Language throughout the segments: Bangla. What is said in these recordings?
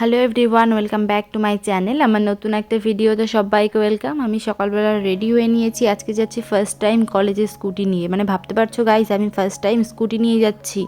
Hello everyone welcome back to my channel আমার নতুন একটা ভিডিওতে সবাইকে ওয়েলকাম আমি সকালবেলা রেডি হয়ে নিয়েছি। আজকে যাচ্ছি ফার্স্ট টাইম কলেজে স্কুটি নিয়ে। মানে ভাবতে পারছ গাইজ আমি ফার্স্ট টাইম স্কুটি নিয়ে যাচ্ছি।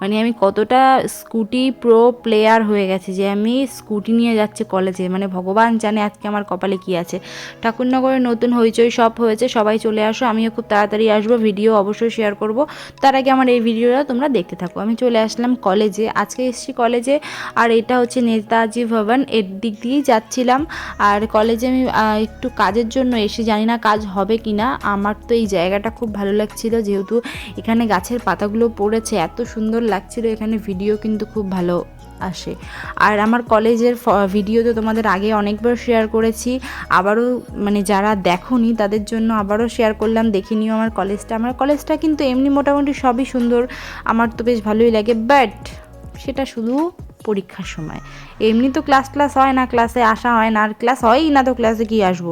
মানে আমি কতটা স্কুটি প্রো প্লেয়ার হয়ে গেছে যে আমি স্কুটি নিয়ে যাচ্ছি কলেজে মানে ভগবান জানে আজকে আমার কপালে কি আছে। ঠাকুরনগরে নতুন হইচই সব হয়েছে, সবাই চলে আসো। আমিও খুব তাড়াতাড়ি আসব ভিডিও অবশ্যই শেয়ার করব। তার আগে আমার এই ভিডিওটা তোমরা দেখতে থাকো। আমি চলে আসলাম কলেজে আজকে এসেছি কলেজে আর এটা হচ্ছে নেতাজি ভবন এর দিক দিয়েই যাচ্ছিলাম। আর কলেজে আমি একটু কাজের জন্য এসে জানি না কাজ হবে কি না আমার তো এই জায়গাটা খুব ভালো লাগছিল, যেহেতু এখানে গাছের পাতাগুলো পড়েছে, এত সুন্দর লাগছিল, এখানে ভিডিও কিন্তু খুব ভালো আসে। আর আমার কলেজের ভিডিও তো তোমাদের আগে অনেকবার শেয়ার করেছি। আবারও মানে যারা দেখোনি, তাদের জন্য আবারও শেয়ার করলাম, দেখে নিও আমার কলেজটা আমার কলেজটা কিন্তু এমনি মোটামুটি সবই সুন্দর। আমার তো বেশ ভালোই লাগে বাট সেটা শুধু পরীক্ষার সময়। এমনি তো ক্লাস ক্লাস হয় না ক্লাসে আসা হয় না, আর ক্লাস হয়ই না তো ক্লাসে কি আসব?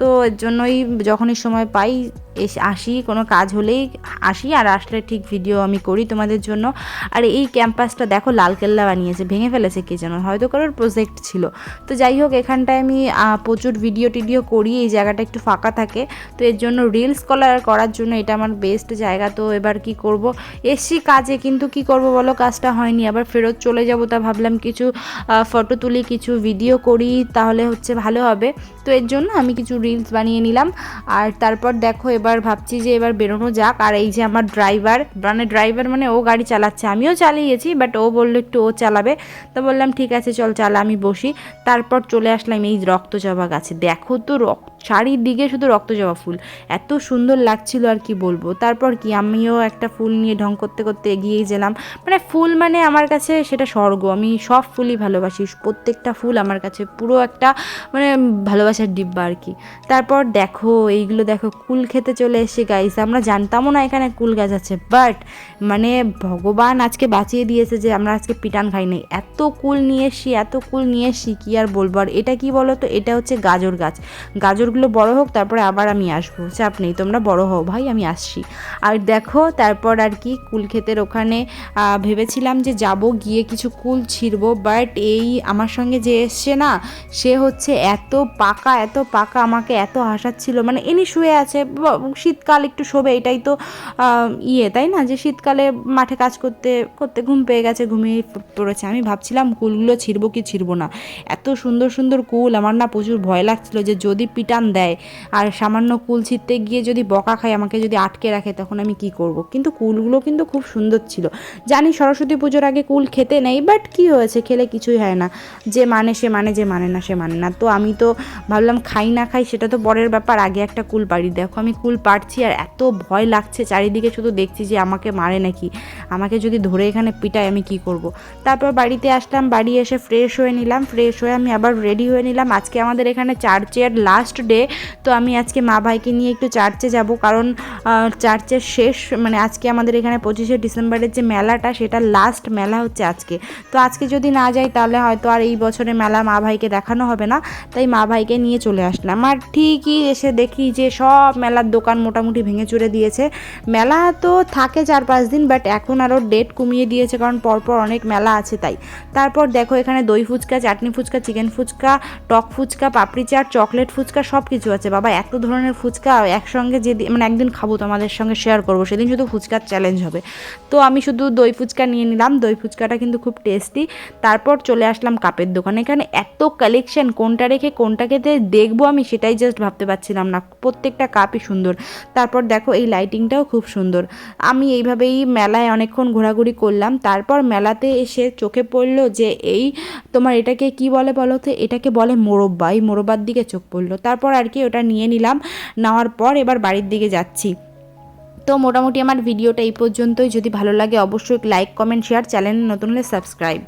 তো এর জন্যই যখনই সময় পাই, এসে, আসি, কোনো কাজ হলেই আসি আর আসলে ঠিক ভিডিও আমি করি তোমাদের জন্য। আর এই ক্যাম্পাসটা দেখো লালকেল্লা বানিয়েছে, ভেঙে ফেলেছে কে যেন, হয়তো কারোর প্রজেক্ট ছিল। তো যাই হোক, এখানটায় আমি প্রচুর ভিডিও টিডিও করি, এই জায়গাটা একটু ফাঁকা থাকে। তো এর জন্য রিলস কলার করার জন্য এটা আমার বেস্ট জায়গা। তো এবার কি করব? এসছি কাজে, কিন্তু কি করব বলো? কাজটা হয়নি, আবার ফেরত চলে যাব। তা ভাবলাম কিছু ফটো তুলি, কিছু ভিডিও করি, তাহলে হচ্ছে ভালো হবে। তো এর জন্য আমি কিছু রিলস বানিয়ে নিলাম। আর তারপর দেখো এবার ভাবছি যে এবার বেরোনো যাক। আর এই যে আমার ড্রাইভার মানে ড্রাইভার মানে ও গাড়ি চালাচ্ছে। আমিও চালিয়েছি বাট ও বলল একটু ও চালাবে। তো বললাম, ঠিক আছে, চল, চালা, আমি বসি। তারপর চলে আসলাম এই রক্তচাপা গাছে। দেখো তো রক্ত চারিদিকে শুধু রক্ত জবা ফুল। এত সুন্দর লাগছিল আর কি বলব। তারপর কি, আমিও একটা ফুল নিয়ে ঢং করতে করতে এগিয়েই গেলাম। মানে ফুল মানে আমার কাছে সেটা স্বর্গ। আমি সব ফুলই ভালোবাসি। প্রত্যেকটা ফুল আমার কাছে পুরো একটা মানে ভালোবাসার ডিব্বা আর কি। তারপর দেখো, এইগুলো দেখো, কুল খেতে চলে এসে গাইস আমরা জানতামও না এখানে কুল গাছ আছে। বাট মানে ভগবান আজকে বাঁচিয়ে দিয়েছে যে আমরা আজকে পিটান খাই নাই। এত কুল নিয়ে এসছি, এত কুল নিয়ে এসছি, কি আর বলব? আর এটা কি বলো তো এটা হচ্ছে গাজর গাছ। গাজরগুলো বড় হোক, তারপরে আবার আমি আসব। চাপ নেই, তোমরা বড় হও, ভাই, আমি আসছি। আর দেখো, তারপর আর কি কুল ক্ষেতের ওখানে ভেবেছিলাম যে যাব, গিয়ে কিছু কুল ছিঁড়বো বাট এই আমার সঙ্গে যে এসছে না, সে হচ্ছে এত পাকা এত পাকা, আমাকে এত হাসাচ্ছিল। মানে এনি শুয়ে আছে শীতকাল একটু শোবে, এটাই তো ইয়ে তাই না? যে শীতকালে মাঠে কাজ করতে করতে ঘুম পেয়ে গেছে, ঘুমিয়ে পড়েছে। আমি ভাবছিলাম কুলগুলো ছিঁড়বো কি ছিঁড়বো না। এত সুন্দর সুন্দর কুল, আমার না প্রচুর ভয় লাগছিল যে যদি পিটান দেয়। আর সামান্য কুল ছিঁড়তে গিয়ে যদি বকা খায়, আমাকে যদি আটকে রাখে, তখন আমি কি করব? কিন্তু কুলগুলো কিন্তু খুব সুন্দর ছিল। জানি সরস্বতী পুজোর আগে কুল খেতে নেই বাট কি হয়েছে? খেলে কিছুই হয় না। যে মানে সে মানে যে মানে না, সে মানে না। তো আমি তো ভাবলাম খাই না খাই, সেটা তো পরের ব্যাপার। আগে একটা কুল পাড়ি, দেখো আমি কুল পাড়ছি আর এত ভয় লাগছে। চারিদিকে শুধু দেখছি যে আমাকে মারে নাকি। আমাকে যদি ধরে এখানে পিটায়, আমি কি করব। তারপর বাড়িতে আসলাম, বাড়ি এসে ফ্রেশ হয়ে নিলাম। ফ্রেশ হয়ে আমি আবার রেডি হয়ে নিলাম। আজকে আমাদের এখানে চার্চের লাস্ট ডে তো আমি আজকে মা ভাইকে নিয়ে একটু চার্চে যাব। কারণ চার্চের শেষ মানে আজকে আমাদের এখানে পঁচিশে ডিসেম্বরের যে মেলাটা সেটা লাস্ট মেলা হচ্ছে আজকে। তো আজকে যদি না যাই, তাহলে হয়তো আর এই বছরে মেলা মা ভাইকে দেখানো হবে না। তাই মা ভাইকে নিয়ে চলে আসলাম। আর ঠিকই এসে দেখি যে সব মেলার দোকান মোটামুটি ভেঙে চুরে দিয়েছে। মেলা তো থাকে চার পাঁচ দিন বাট এখন আরও ডেট কমিয়ে দিয়েছে, কারণ পরপর অনেক মেলা আছে তাই। তারপর দেখো এখানে দই ফুচকা, চাটনি ফুচকা চিকেন ফুচকা, টক ফুচকা, পাপড়ি চাট চকলেট ফুচকা সব কিছু আছে। বাবা, এত ধরনের ফুচকা একসঙ্গে যে মানে একদিন খাব তোমাদের সঙ্গে শেয়ার করব, সেদিন শুধু ফুচকার চ্যালেঞ্জ হবে। তো আমি শুধু দই ফুচকা নিয়ে নিলাম, দই ফুচকাটা কিন্তু খুব টেস্টি তারপর চলে আসলাম কাপের দোকানে। এখানে এত কালেকশন কোনটা রেখে কোনটা খেতে দেখব আমি, সেটাই জাস্ট ভাবতে পারছিলাম না। প্রত্যেকটা কাপই সুন্দর। তারপর দেখো এই লাইটিংটাও খুব সুন্দর। আমি এইভাবেই মেলায় অনেকক্ষণ ঘোরাঘুরি করলাম। তারপর মেলাতে এসে চোখে পড়ল যে এই তোমার এটাকে কি বলে বলো তো? এটাকে বলে মোরব্বা। এই মোরব্বার দিকে চোখ পড়ল। তারপর আর কি ওটা নিয়ে নিলাম। নেওয়ার পর এবার বাড়ির দিকে যাচ্ছি। তো মোটামুটি আমার ভিডিওটা এই পর্যন্তই। যদি ভালো লাগে অবশ্যই লাইক কমেন্ট শেয়ার চ্যানেল নতুন হলে সাবস্ক্রাইব